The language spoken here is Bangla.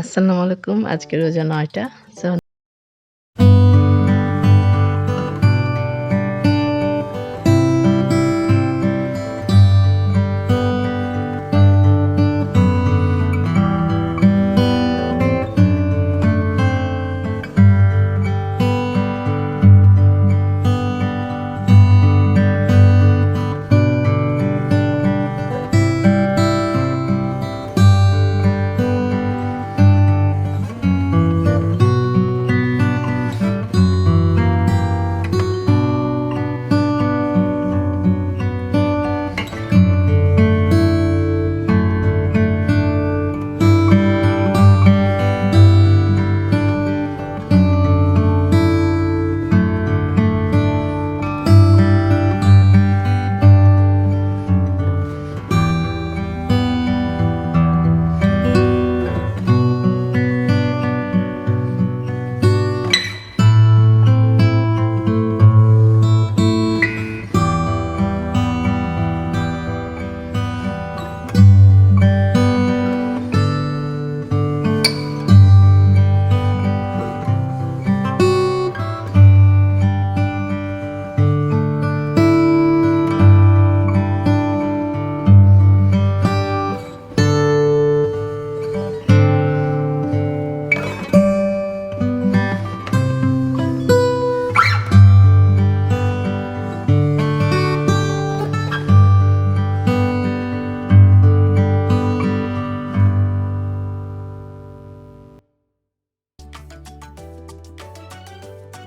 আসসালামু আলাইকুম। আজকে রোজা নয়টা।